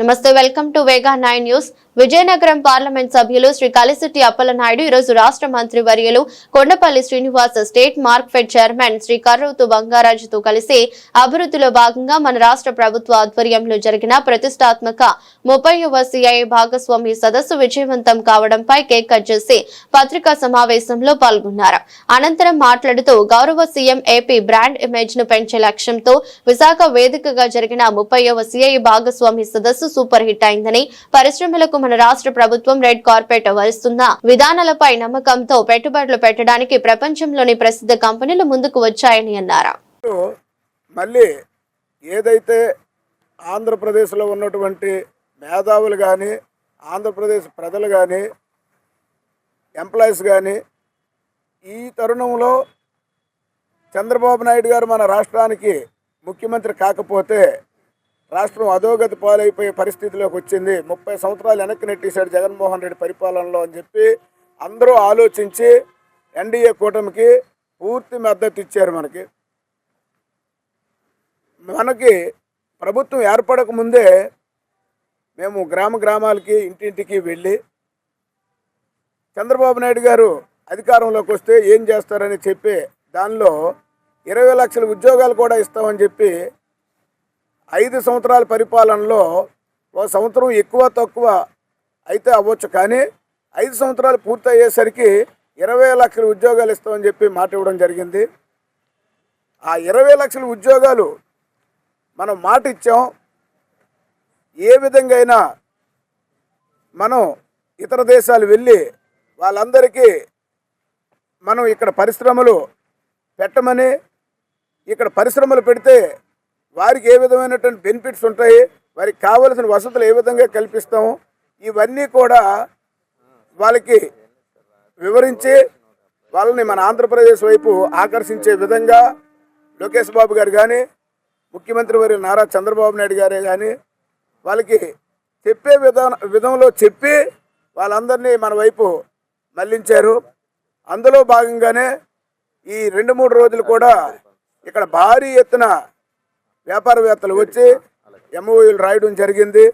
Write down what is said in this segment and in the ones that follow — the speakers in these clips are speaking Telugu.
నమస్తే welcome to Vega nine news. Vizianagaram parliament సభ్యులు శ్రీ కలిసిట్టి అప్పలనాయుడు ఈరోజు రాష్ట్ర మంత్రి వర్యులు కొండపల్లి శ్రీనివాస్ స్టేట్ మార్క్ఫెడ్ చైర్మన్ శ్రీ కర్రూతు బంగారాజుతో కలిసి అభివృద్ధిలో భాగంగా మన రాష్ట్ర ప్రభుత్వ ఆధ్వర్యంలో జరిగిన ప్రతిష్టాత్మక ముప్పైవ సిఐ భాగస్వామి సదస్సు విజయవంతం కావడంపై కేక్ కట్ చేసి పత్రికా సమావేశంలో పాల్గొన్నారు. అనంతరం మాట్లాడుతూ గౌరవ సీఎం ఏపీ బ్రాండ్ ఇమేజ్ను పెంచే లక్ష్యంతో విశాఖ వేదికగా జరిగిన ముప్పైవ సిఐ భాగస్వామి సదస్సు సూపర్ హిట్ అయిందని పరిశ్రమలకు మన రాష్ట్ర ప్రభుత్వం రెడ్ కార్పెట్ వరుస్తున్న విధానాలపై నమ్మకంతో పెట్టుబడులు పెట్టడానికి ప్రపంచంలోని ప్రసిద్ధ కంపెనీలు ముందుకు వచ్చాయని అన్నారు? మళ్ళీ ఏదైతే ఆంధ్రప్రదేశ్లో ఉన్నటువంటి మేధావులు కానీ ఆంధ్రప్రదేశ్ ప్రజలు కానీ ఎంప్లాయీస్ కానీ ఈ తరుణంలో చంద్రబాబు నాయుడు గారు మన రాష్ట్రానికి ముఖ్యమంత్రి కాకపోతే రాష్ట్రం అధోగతి పాలైపోయే పరిస్థితిలోకి వచ్చింది. ముప్పై సంవత్సరాలు వెనక్కి నెట్టేశాడు జగన్మోహన్ రెడ్డి పరిపాలనలో అని చెప్పి అందరూ ఆలోచించి ఎన్డీఏ కూటమికి పూర్తి మద్దతు ఇచ్చారు మనకి. మనకి ప్రభుత్వం ఏర్పడక ముందే మేము గ్రామ గ్రామాలకి ఇంటింటికి వెళ్ళి చంద్రబాబు నాయుడు గారు అధికారంలోకి వస్తే ఏం చేస్తారని చెప్పి దానిలో ఇరవై లక్షల ఉద్యోగాలు కూడా ఇస్తామని చెప్పి ఐదు సంవత్సరాల పరిపాలనలో ఒక సంవత్సరం ఎక్కువ తక్కువ అయితే అవ్వచ్చు. కానీ ఐదు సంవత్సరాలు పూర్తి అయ్యేసరికి ఇరవై లక్షల ఉద్యోగాలు ఇస్తామని చెప్పి మాట ఇవ్వడం జరిగింది. ఆ ఇరవై లక్షల ఉద్యోగాలు మనం మాట ఇచ్చాం. ఏ విధంగా అయినా మనం ఇతర దేశాలు వెళ్ళి వాళ్ళందరికీ మనం ఇక్కడ పరిశ్రమలు పెట్టమని ఇక్కడ పరిశ్రమలు పెడితే వారికి ఏ విధమైనటువంటి బెనిఫిట్స్ ఉంటాయి? వారికి కావలసిన వసతులు ఏ విధంగా కల్పిస్తాము? ఇవన్నీ కూడా వాళ్ళకి వివరించి వాళ్ళని మన ఆంధ్రప్రదేశ్ వైపు ఆకర్షించే విధంగా లోకేష్ బాబు గారు కానీ ముఖ్యమంత్రి వారి నారా చంద్రబాబు నాయుడు గారే కానీ వాళ్ళకి చెప్పే విధాన విధంలో చెప్పి వాళ్ళందరినీ మన వైపు మళ్ళించారు. అందులో భాగంగానే ఈ రెండు మూడు రోజులు కూడా ఇక్కడ భారీ ఎత్తున వ్యాపారవేత్తలు వచ్చి ఎంఓయూలు రాయడం జరిగింది.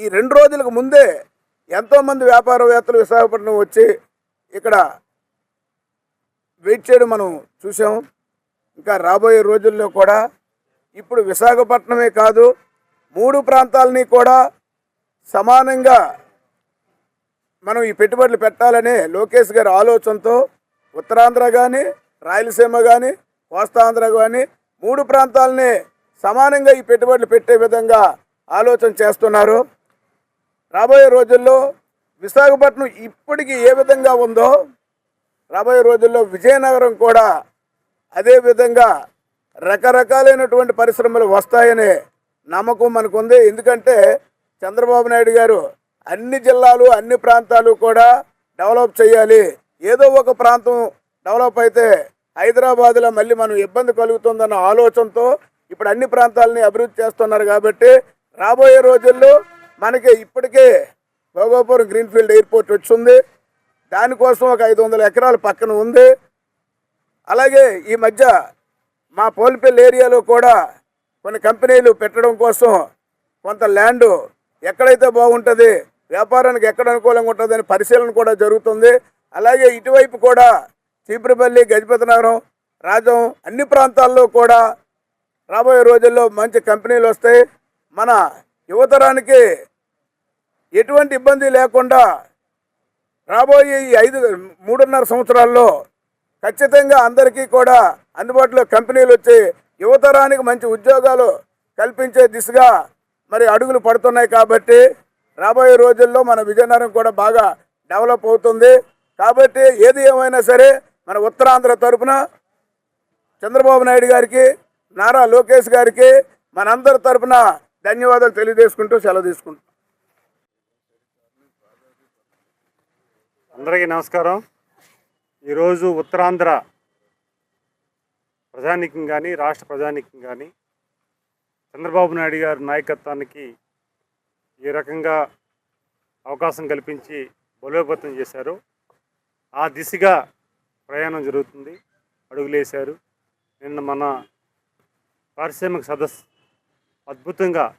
ఈ రెండు రోజులకు ముందే ఎంతోమంది వ్యాపారవేత్తలు విశాఖపట్నం వచ్చి ఇక్కడ వెయిట్ చేయడం మనం చూసాం ఇంకా రాబోయే రోజుల్లో కూడా ఇప్పుడు విశాఖపట్నమే కాదు మూడు ప్రాంతాలని కూడా సమానంగా మనం ఈ పెట్టుబడులు పెట్టాలనే లోకేష్ గారి ఆలోచనతో ఉత్తరాంధ్ర కానీ రాయలసీమ కానీ కోస్తాంధ్ర కానీ మూడు ప్రాంతాలని సమానంగా ఈ పెట్టుబడులు పెట్టే విధంగా ఆలోచన చేస్తున్నారు. రాబోయే రోజుల్లో విశాఖపట్నం ఇప్పటికీ ఏ విధంగా ఉందో రాబోయే రోజుల్లో విజయనగరం కూడా అదే విధంగా రకరకాలైనటువంటి పరిశ్రమలు వస్తాయనే నమ్మకం మనకు ఉంది ఎందుకంటే చంద్రబాబు నాయుడు గారు అన్ని జిల్లాలు అన్ని ప్రాంతాలు కూడా డెవలప్ చేయాలి. ఏదో ఒక ప్రాంతం డెవలప్ అయితే హైదరాబాద్లో మళ్ళీ మనం ఇబ్బంది కలుగుతుందన్న ఆలోచనతో ఇప్పుడు అన్ని ప్రాంతాలని అభివృద్ధి చేస్తున్నారు కాబట్టి రాబోయే రోజుల్లో మనకి ఇప్పటికే భోగాపురం గ్రీన్ఫీల్డ్ ఎయిర్పోర్ట్ వచ్చింది. దానికోసం ఒక ఐదు వందల ఎకరాలు పక్కన ఉంది. అలాగే ఈ మధ్య మా పోల్పల్లి ఏరియాలో కూడా కొన్ని కంపెనీలు పెట్టడం కోసం కొంత ల్యాండ్ ఎక్కడైతే బాగుంటుంది వ్యాపారానికి ఎక్కడ అనుకూలంగా ఉంటుందని పరిశీలన కూడా జరుగుతుంది. అలాగే ఇటువైపు కూడా చీపురపల్లి గజపతినగరం రాజం అన్ని ప్రాంతాల్లో కూడా రాబోయే రోజుల్లో మంచి కంపెనీలు వస్తాయి. మన యువతరానికి ఎటువంటి ఇబ్బంది లేకుండా రాబోయే ఈ ఐదు మూడున్నర సంవత్సరాల్లో ఖచ్చితంగా అందరికీ కూడా అందుబాటులో కంపెనీలు వచ్చి యువతరానికి మంచి ఉద్యోగాలు కల్పించే దిశగా మరి అడుగులు పడుతున్నాయి కాబట్టి రాబోయే రోజుల్లో మన విజయనగరం కూడా బాగా డెవలప్ అవుతుంది. కాబట్టి ఏది ఏమైనా సరే మన ఉత్తరాంధ్ర తరపున చంద్రబాబు నాయుడు గారికి నారా లోకేష్ గారికి మనందరి తరపున ధన్యవాదాలు తెలియజేసుకుంటూ సెలవు తీసుకుంటాం అందరికీ నమస్కారం. ఈరోజు ఉత్తరాంధ్ర ప్రజానీకం కానీ రాష్ట్ర ప్రజానీకం కానీ చంద్రబాబు నాయుడు గారి నాయకత్వానికి ఏ రకంగా అవకాశం కల్పించి బలోపేతం చేశారు. ఆ దిశగా ప్రయాణం జరుగుతుంది. అడుగులేశారు. నిన్న మన పారిశ్రామిక సదస్సు అద్భుతంగా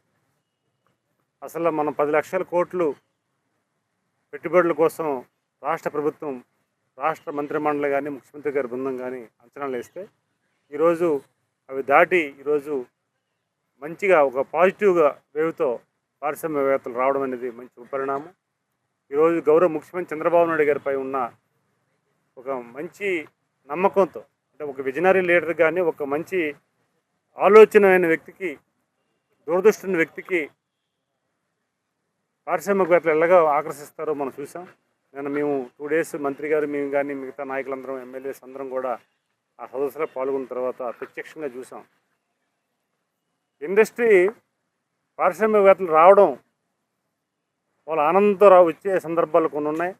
అసలు మనం పది లక్షల కోట్లు పెట్టుబడుల కోసం రాష్ట్ర ప్రభుత్వం రాష్ట్ర మంత్రిమండలి కానీ ముఖ్యమంత్రి గారి బృందం కానీ అంచనాలు వేస్తే ఈరోజు అవి దాటి ఈరోజు మంచిగా ఒక పాజిటివ్గా వేవ్తో పారిశ్రామికవేత్తలు రావడం అనేది మంచి పరిణామం. ఈరోజు గౌరవ ముఖ్యమంత్రి చంద్రబాబు నాయుడు గారిపై ఉన్న ఒక మంచి నమ్మకంతో అంటే ఒక విజనరీ లీడర్ కానీ ఒక మంచి ఆలోచన అయిన వ్యక్తికి దూరదృష్టి వ్యక్తికి పారిశ్రామికవేత్తలు ఎలాగా ఆకర్షిస్తారో మనం చూసాం నేను మేము టూ డేస్ మంత్రి గారు మేము కానీ మిగతా నాయకులందరం ఎమ్మెల్యేస్ అందరం కూడా ఆ సదస్సులో పాల్గొన్న తర్వాత ప్రత్యక్షంగా చూసాం ఇండస్ట్రీ పారిశ్రామికవేత్తలు రావడం వాళ్ళ ఆనందంతో వచ్చే సందర్భాలు కొన్ని ఉన్నాయి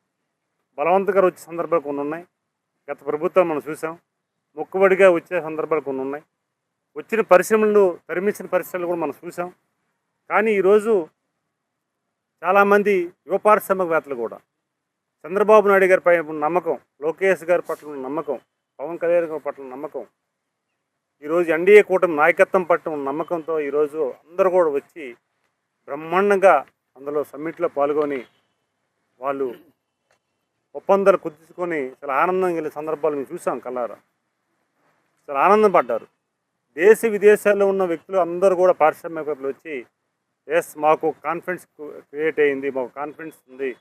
బలవంతంగా వచ్చే సందర్భాలు కొన్ని ఉన్నాయి. గత ప్రభుత్వం మనం చూసాం. మొక్కుబడిగా వచ్చే సందర్భాలు కొన్ని ఉన్నాయి. వచ్చిన పరిశ్రమలు తరిమించిన పరిశ్రమలు కూడా మనం చూసాం. కానీ ఈరోజు చాలామంది యువ పారిశ్రామికవేత్తలు కూడా చంద్రబాబు నాయుడు గారి పై నమ్మకం లోకేష్ గారి పట్ల నమ్మకం పవన్ కళ్యాణ్ గారి పట్ల నమ్మకం ఈరోజు ఎన్డీఏ కూటమి నాయకత్వం పట్ల నమ్మకంతో ఈరోజు అందరూ కూడా వచ్చి బ్రహ్మాండంగా అందులో సమ్మిట్లో పాల్గొని వాళ్ళు ఒప్పందాలు కుదుర్చుకొని చాలా ఆనందం కలిగిన సందర్భాలు మేము చూసాం కల్లారా చాలా ఆనందం పడ్డారు దేశ విదేశాల్లో ఉన్న వ్యక్తులు అందరూ కూడా పారిశ్రామికలు వచ్చి ఎస్ మాకు కాన్ఫిడెన్స్ క్రియేట్ అయింది మాకు కాన్ఫిడెన్స్ ఉంది.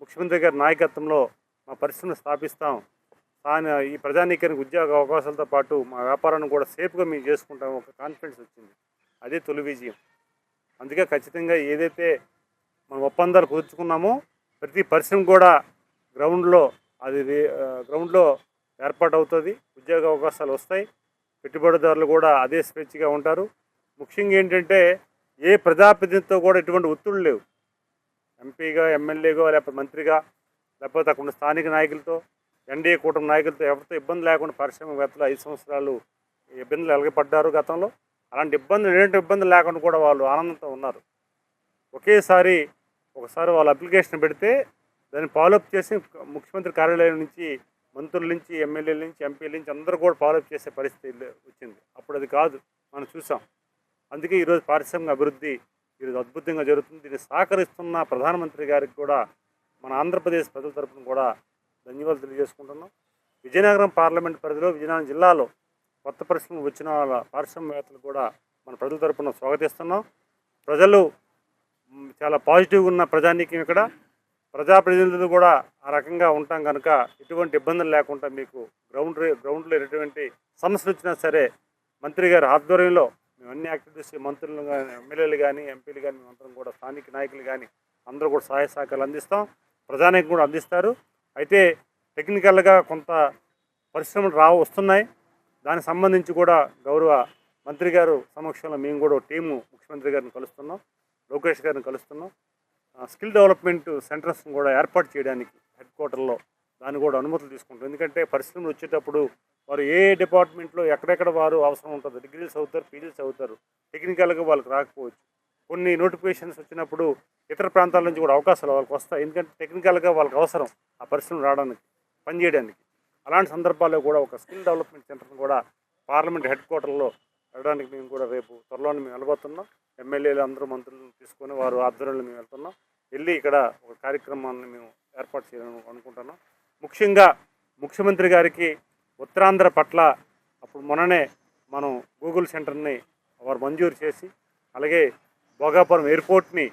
ముఖ్యమంత్రి గారి నాయకత్వంలో మా పరిశ్రమను స్థాపిస్తాం. కానీ ఈ ప్రజానీకానికి ఉద్యోగ అవకాశాలతో పాటు మా వ్యాపారాన్ని కూడా సేఫ్గా మేము చేసుకుంటాం ఒక కాన్ఫిడెన్స్ వచ్చింది. అదే తొలి విజయం. అందుకే ఖచ్చితంగా ఏదైతే మనం ఒప్పందాలు కుదుర్చుకున్నామో ప్రతి పరిశ్రమ కూడా గ్రౌండ్లో అది గ్రౌండ్లో ఏర్పాటు అవుతుంది ఉద్యోగ అవకాశాలు వస్తాయి పెట్టుబడిదారులు కూడా అదే స్వేచ్ఛగా ఉంటారు. ముఖ్యంగా ఏంటంటే ఏ ప్రజాప్రతినిధితో కూడా ఎటువంటి ఒత్తిళ్ళు లేవు. ఎంపీగా ఎమ్మెల్యేగా లేకపోతే మంత్రిగా లేకపోతే అక్కడ స్థానిక నాయకులతో ఎన్డీఏ కూటమి నాయకులతో ఎవరితో ఇబ్బంది లేకుండా పరిశ్రమవేత్తలు ఐదు సంవత్సరాలు ఇబ్బందులు ఎలగపడ్డారు గతంలో. అలాంటి ఇబ్బందులు ఎలాంటి ఇబ్బందులు లేకుండా కూడా వాళ్ళు ఆనందంతో ఉన్నారు. ఒకేసారి ఒకసారి వాళ్ళు అప్లికేషన్ పెడితే దాన్ని ఫాలోఅప్ చేసి ముఖ్యమంత్రి కార్యాలయం నుంచి మంత్రుల నుంచి ఎమ్మెల్యేల నుంచి ఎంపీల నుంచి అందరూ కూడా ఫాలోఅప్ చేసే పరిస్థితి వచ్చింది. అప్పుడు అది కాదు మనం చూసాం. అందుకే ఈరోజు పారిశ్రామిక అభివృద్ధి ఈరోజు అద్భుతంగా జరుగుతుంది. దీన్ని సహకరిస్తున్న ప్రధానమంత్రి గారికి కూడా మన ఆంధ్రప్రదేశ్ ప్రజల తరపున కూడా ధన్యవాదాలు తెలియజేసుకుంటున్నాం. విజయనగరం పార్లమెంట్ పరిధిలో విజయనగరం జిల్లాలో కొత్త పరిశ్రమలు వచ్చిన వాళ్ళ పారిశ్రామికవేత్తలు కూడా మన ప్రజల తరపున స్వాగతిస్తున్నాం. ప్రజలు చాలా పాజిటివ్గా ఉన్న ప్రజానీకం ఇక్కడ. ప్రజాప్రతినిధులు కూడా ఆ రకంగా ఉంటాం కనుక ఎటువంటి ఇబ్బందులు లేకుండా మీకు గ్రౌండ్ గ్రౌండ్లో ఎటువంటి సమస్యలు వచ్చినా సరే మంత్రి గారి ఆధ్వర్యంలో మేము అన్ని యాక్టివిటీస్ మంత్రులు కానీ ఎమ్మెల్యేలు కానీ ఎంపీలు కానీ మేమందరం కూడా స్థానిక నాయకులు కానీ అందరూ కూడా సహాయ సహకారాలు అందిస్తాం. ప్రజానికి కూడా అందిస్తారు. అయితే టెక్నికల్గా కొంత పరిశ్రమలు రావు వస్తున్నాయి. దానికి సంబంధించి కూడా గౌరవ మంత్రి గారు సమక్షంలో మేము కూడా టీము ముఖ్యమంత్రి గారిని కలుస్తున్నాం. లోకేష్ గారిని కలుస్తున్నాం. స్కిల్ డెవలప్మెంట్ సెంటర్స్ని కూడా ఏర్పాటు చేయడానికి హెడ్ క్వార్టర్లో దాన్ని కూడా అనుమతులు తీసుకుంటాం ఎందుకంటే పరిశ్రమలు వచ్చేటప్పుడు వారు ఏ డిపార్ట్మెంట్లో ఎక్కడెక్కడ వారు అవసరం ఉంటుంది. డిగ్రీలు చదువుతారు పీజీలు చదువుతారు. టెక్నికల్గా వాళ్ళకి రాకపోవచ్చు. కొన్ని నోటిఫికేషన్స్ వచ్చినప్పుడు ఇతర ప్రాంతాల నుంచి కూడా అవకాశాలు వాళ్ళకి వస్తాయి. ఎందుకంటే టెక్నికల్గా వాళ్ళకి అవసరం ఆ పరిశ్రమ రావడానికి పనిచేయడానికి. అలాంటి సందర్భాల్లో కూడా ఒక స్కిల్ డెవలప్మెంట్ సెంటర్ని కూడా పార్లమెంట్ హెడ్ క్వార్టర్లో వెళ్ళడానికి మేము కూడా రేపు త్వరలోనే మేము వెళ్ళబోతున్నాం. ఎమ్మెల్యేలు అందరూ మంత్రులను తీసుకొని వారు ఆధ్వర్యంలో మేము వెళ్తున్నాం. వెళ్ళి ఇక్కడ ఒక కార్యక్రమాన్ని మేము ఏర్పాటు చేయాలని అనుకుంటున్నాం. ముఖ్యంగా ముఖ్యమంత్రి గారికి ఉత్తరాంధ్ర పట్ల అప్పుడు మొన్ననే మనం గూగుల్ సెంటర్ని వారు మంజూరు చేసి అలాగే భోగాపురం ఎయిర్పోర్ట్ని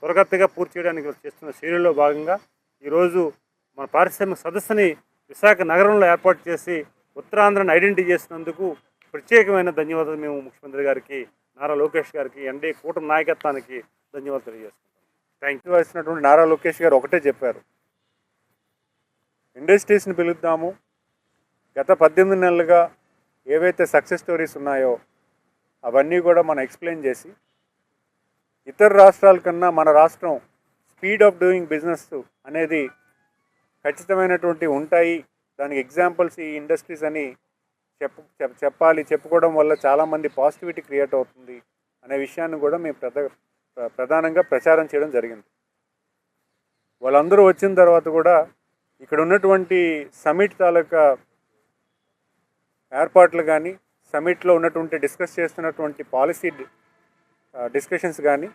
త్వరగతిగా పూర్తి చేయడానికి చేస్తున్న చర్యల్లో భాగంగా ఈరోజు మన పారిశ్రామిక సదస్సుని విశాఖ నగరంలో ఏర్పాటు చేసి ఉత్తరాంధ్రను ఐడెంటిఫై చేసినందుకు ప్రత్యేకమైన ధన్యవాదాలు మేము ముఖ్యమంత్రి గారికి నారా లోకేష్ గారికి ఎన్డీ కూటమి నాయకత్వానికి ధన్యవాదాలు తెలియజేస్తున్నాం థ్యాంక్ యూ వేసినటువంటి నారా లోకేష్ గారు ఒకటే చెప్పారు. ఇండస్ట్రీస్ని పిలుద్దాము. గత పద్దెనిమిది నెలలుగా ఏవైతే సక్సెస్ స్టోరీస్ ఉన్నాయో అవన్నీ కూడా మనం ఎక్స్ప్లెయిన్ చేసి ఇతర రాష్ట్రాల కన్నా మన రాష్ట్రం స్పీడ్ ఆఫ్ డూయింగ్ బిజినెస్ అనేది ఖచ్చితమైనటువంటి ఉంటాయి. దానికి ఎగ్జాంపుల్స్ ఈ ఇండస్ట్రీస్ అని చెప్ప చెప్- చెప్పాలి. చెప్పుకోవడం వల్ల చాలామంది పాజిటివిటీ క్రియేట్ అవుతుంది అనే విషయాన్ని కూడా మేము ప్రధ ప్ర- ప్రధానంగా ప్రచారం చేయడం జరిగింది. వాళ్ళందరూ వచ్చిన తర్వాత కూడా ఇక్కడ ఉన్నటువంటి సమిట్ తాలూకా ఏర్పాట్లు కానీ సమిట్లో ఉన్నటువంటి డిస్కస్ చేస్తున్నటువంటి పాలసీ డిస్కషన్స్ కానీ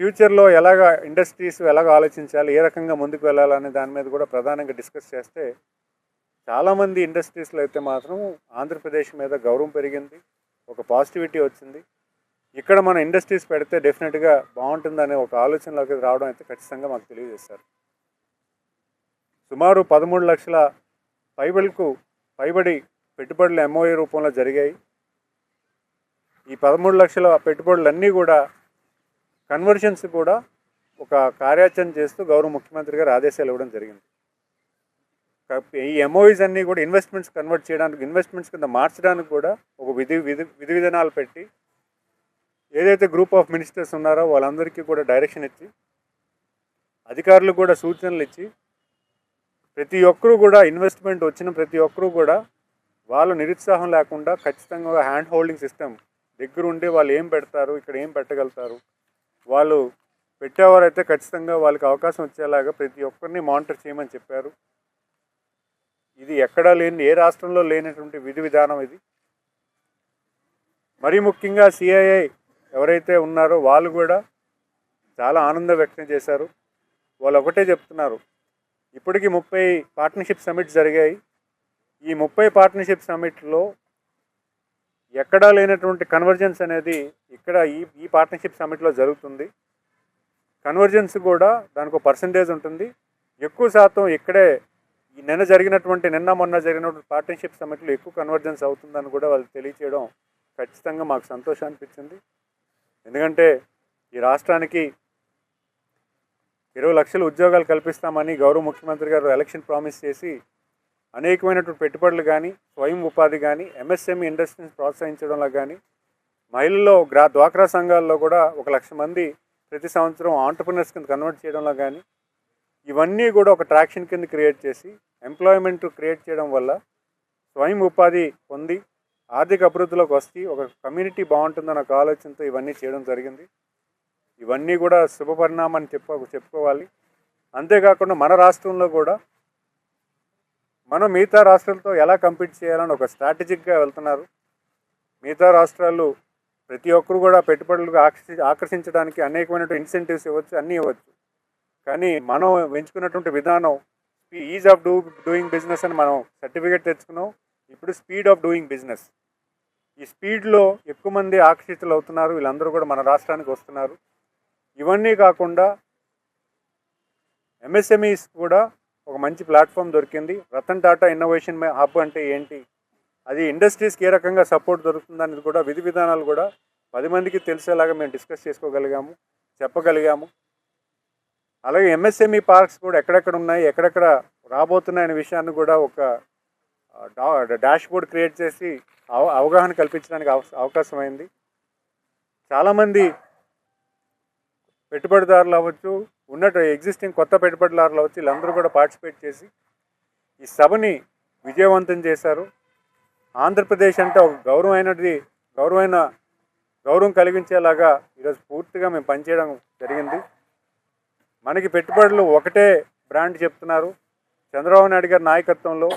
ఫ్యూచర్లో ఎలాగ ఇండస్ట్రీస్ ఎలాగ ఆలోచించాలి ఏ రకంగా ముందుకు వెళ్ళాలనే దాని మీద కూడా ప్రధానంగా డిస్కస్ చేస్తే చాలామంది ఇండస్ట్రీస్లో అయితే మాత్రం ఆంధ్రప్రదేశ్ మీద గౌరవం పెరిగింది ఒక పాజిటివిటీ వచ్చింది. ఇక్కడ మన ఇండస్ట్రీస్ పెడితే డెఫినెట్గా బాగుంటుందనే ఒక ఆలోచనలోకి రావడం అయితే ఖచ్చితంగా మాకు తెలియజేశారు. సుమారు పదమూడు లక్షల పైబడులకు పైబడి పెట్టుబడులు ఎంఓఏ రూపంలో జరిగాయి. ఈ పదమూడు లక్షల పెట్టుబడులన్నీ కూడా కన్వర్షన్స్ కూడా ఒక కార్యాచరణ చేస్తూ గౌరవ ముఖ్యమంత్రి గారు ఆదేశాలు ఇవ్వడం జరిగింది. ఈ ఎంఓఈస్ అన్నీ కూడా ఇన్వెస్ట్మెంట్స్ కన్వర్ట్ చేయడానికి ఇన్వెస్ట్మెంట్స్ కింద మార్చడానికి కూడా ఒక విధి విధి విధి విధానాలు పెట్టి ఏదైతే గ్రూప్ ఆఫ్ మినిస్టర్స్ ఉన్నారో వాళ్ళందరికీ కూడా డైరెక్షన్ ఇచ్చి అధికారులకు కూడా సూచనలు ఇచ్చి ప్రతి ఒక్కరూ కూడా ఇన్వెస్ట్మెంట్ వచ్చిన ప్రతి ఒక్కరూ కూడా వాళ్ళు నిరుత్సాహం లేకుండా ఖచ్చితంగా హ్యాండ్ హోల్డింగ్ సిస్టమ్ దగ్గర ఉండి వాళ్ళు ఏం పెడతారు ఇక్కడ ఏం పెట్టగలుగుతారు వాళ్ళు పెట్టేవారైతే ఖచ్చితంగా వాళ్ళకి అవకాశం వచ్చేలాగా ప్రతి ఒక్కరిని మానిటర్ చేయమని చెప్పారు. ఇది ఎక్కడా లేని ఏ రాష్ట్రంలో లేనటువంటి విధి విధానం ఇది. మరీ ముఖ్యంగా సిఐఐ ఎవరైతే ఉన్నారో వాళ్ళు కూడా చాలా ఆనందం వ్యక్తం చేశారు. వాళ్ళు ఒకటే చెప్తున్నారు ఇప్పటికి ముప్పై పార్ట్నర్షిప్ సమిట్ జరిగాయి. ఈ ముప్పై పార్ట్నర్షిప్ సమిట్లో ఎక్కడా లేనటువంటి కన్వర్జెన్స్ అనేది ఇక్కడ ఈ ఈ పార్ట్నర్షిప్ సమిట్లో జరుగుతుంది. కన్వర్జెన్స్ కూడా దానికి ఒక పర్సంటేజ్ ఉంటుంది. ఎక్కువ శాతం ఇక్కడే ఈ నిన్న జరిగినటువంటి నిన్న మొన్న జరిగినటువంటి పార్ట్నర్షిప్ సమ్మిట్లో ఎక్కువ కన్వర్జెన్స్ అవుతుందని కూడా వాళ్ళు తెలియచేయడం ఖచ్చితంగా మాకు సంతోషం అనిపించింది. ఎందుకంటే ఈ రాష్ట్రానికి ఇరవై లక్షల ఉద్యోగాలు కల్పిస్తామని గౌరవ ముఖ్యమంత్రి గారు ఎలక్షన్ ప్రామిస్ చేసి అనేకమైనటువంటి పెట్టుబడులు కానీ స్వయం ఉపాధి కానీ ఎంఎస్ఎంఈ ఇండస్ట్రీని ప్రోత్సహించడంలో కానీ మహిళల్లో గ్రా డ్వాక్రా సంఘాల్లో కూడా ఒక లక్ష మంది ప్రతి సంవత్సరం ఆంటర్ప్రినర్స్ కింద కన్వర్ట్ చేయడంలో కానీ ఇవన్నీ కూడా ఒక ట్రాక్షన్ కింద క్రియేట్ చేసి ఎంప్లాయ్మెంట్ క్రియేట్ చేయడం వల్ల స్వయం ఉపాధి పొంది ఆర్థిక అభివృద్ధిలోకి వస్తే ఒక కమ్యూనిటీ బాగుంటుందన్న ఒక ఆలోచనతో ఇవన్నీ చేయడం జరిగింది. ఇవన్నీ కూడా శుభపరిణామాన్ని చెప్ప చెప్పుకోవాలి. అంతేకాకుండా మన రాష్ట్రంలో కూడా మనం మిగతా రాష్ట్రాలతో ఎలా కంపీట్ చేయాలని ఒక స్ట్రాటజిక్గా వెళ్తున్నారు. మిగతా రాష్ట్రాలు ప్రతి ఒక్కరు కూడా పెట్టుబడులకు ఆకర్షి ఆకర్షించడానికి అనేకమైనటువంటి ఇన్సెంటివ్స్ ఇవ్వచ్చు అన్నీ ఇవ్వచ్చు. కానీ మనం ఎంచుకున్నటువంటి విధానం ease of do doing business అని మనం సర్టిఫికేట్ తెచ్చుకున్నాం. ఇప్పుడు స్పీడ్ ఆఫ్ డూయింగ్ బిజినెస్ ఈ స్పీడ్లో ఎక్కువ మంది ఆకర్షితులు అవుతున్నారు. వీళ్ళందరూ కూడా మన రాష్ట్రానికి వస్తున్నారు. ఇవన్నీ కాకుండా ఎంఎస్ఎంఈస్ కూడా ఒక మంచి ప్లాట్ఫామ్ దొరికింది. రతన్ టాటా ఇన్నోవేషన్ హబ్ అంటే ఏంటి? అది ఇండస్ట్రీస్కి ఏ రకంగా సపోర్ట్ దొరుకుతుందనేది కూడా విధి విధానాలు కూడా పది మందికి తెలిసేలాగా మేము డిస్కస్ చేసుకోగలిగాము చెప్పగలిగాము. అలాగే ఎంఎస్ఎంఈ పార్క్స్ కూడా ఎక్కడెక్కడ ఉన్నాయి ఎక్కడెక్కడ రాబోతున్నాయనే విషయాన్ని కూడా ఒక డాష్ బోర్డ్ క్రియేట్ చేసి అవ- అవగాహన కల్పించడానికి అవ- అవకాశం అయింది చాలామంది పెట్టుబడిదారులు అవ్వచ్చు ఉన్నట్టు ఎగ్జిస్టింగ్ కొత్త పెట్టుబడిదారులు అవ్వచ్చు వీళ్ళందరూ కూడా పార్టిసిపేట్ చేసి ఈ సభని విజయవంతం చేశారు. ఆంధ్రప్రదేశ్ అంటే ఒక గౌరవమైనది గౌరవమైన గౌరవం కలిగించేలాగా ఈరోజు పూర్తిగా మేము పనిచేయడం జరిగింది. మనకి పెట్టుబడులు ఒకటే బ్రాండ్ చెప్తున్నారు. చంద్రబాబు నాయుడు గారి నాయకత్వంలో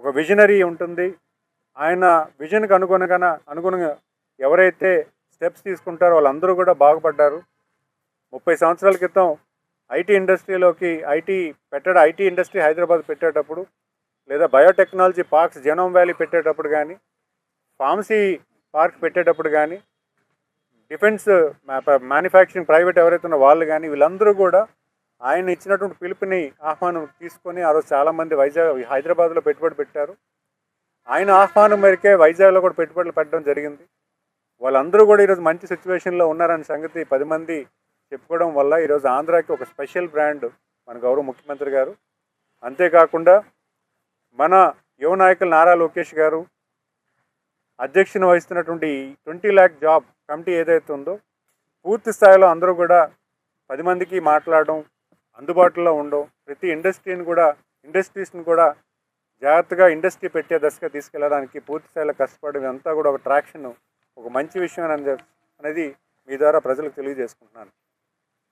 ఒక విజనరీ ఉంటుంది. ఆయన విజన్కి అనుగుణంగా అనుగుణంగా ఎవరైతే స్టెప్స్ తీసుకుంటారో వాళ్ళందరూ కూడా బాగుపడ్డారు. ముప్పై సంవత్సరాల క్రితం ఐటీ ఇండస్ట్రీలోకి ఐటీ పెట్టడం ఐటీ ఇండస్ట్రీ హైదరాబాద్ పెట్టేటప్పుడు లేదా బయోటెక్నాలజీ పార్క్స్ జెనోమ్ వ్యాలీ పెట్టేటప్పుడు కానీ ఫార్మసీ పార్క్ పెట్టేటప్పుడు కానీ డిఫెన్స్ మ్యానుఫ్యాక్చరింగ్ ప్రైవేట్ ఎవరైతే ఉన్నారో వాళ్ళు కానీ వీళ్ళందరూ కూడా ఆయన ఇచ్చినటువంటి పిలుపుని ఆహ్వానం తీసుకొని ఆ రోజు చాలామంది వైజాగ్ హైదరాబాద్లో పెట్టుబడి పెట్టారు. ఆయన ఆహ్వానం మేరకే వైజాగ్లో కూడా పెట్టుబడులు పెట్టడం జరిగింది. వాళ్ళందరూ కూడా ఈరోజు మంచి సిచ్యువేషన్లో ఉన్నారనే సంగతి పది మంది చెప్పుకోవడం వల్ల ఈరోజు ఆంధ్రాకి ఒక స్పెషల్ బ్రాండ్ మన గౌరవ ముఖ్యమంత్రి గారు. అంతేకాకుండా మన యువ నాయకులు నారా లోకేష్ గారు అధ్యక్షను వహిస్తున్నటువంటి ట్వంటీ ల్యాక్ జాబ్ కమిటీ ఏదైతే ఉందో పూర్తి స్థాయిలో అందరూ కూడా పది మందికి మాట్లాడడం అందుబాటులో ఉండడం ప్రతి ఇండస్ట్రీని కూడా ఇండస్ట్రీస్ని కూడా జాగ్రత్తగా ఇండస్ట్రీ పెట్టే దశగా తీసుకెళ్ళడానికి పూర్తి స్థాయిలో కష్టపడడం అంతా కూడా ఒక ట్రాక్షన్ ఒక మంచి విషయం అని అనేది మీ ద్వారా ప్రజలకు తెలియజేసుకుంటున్నాను.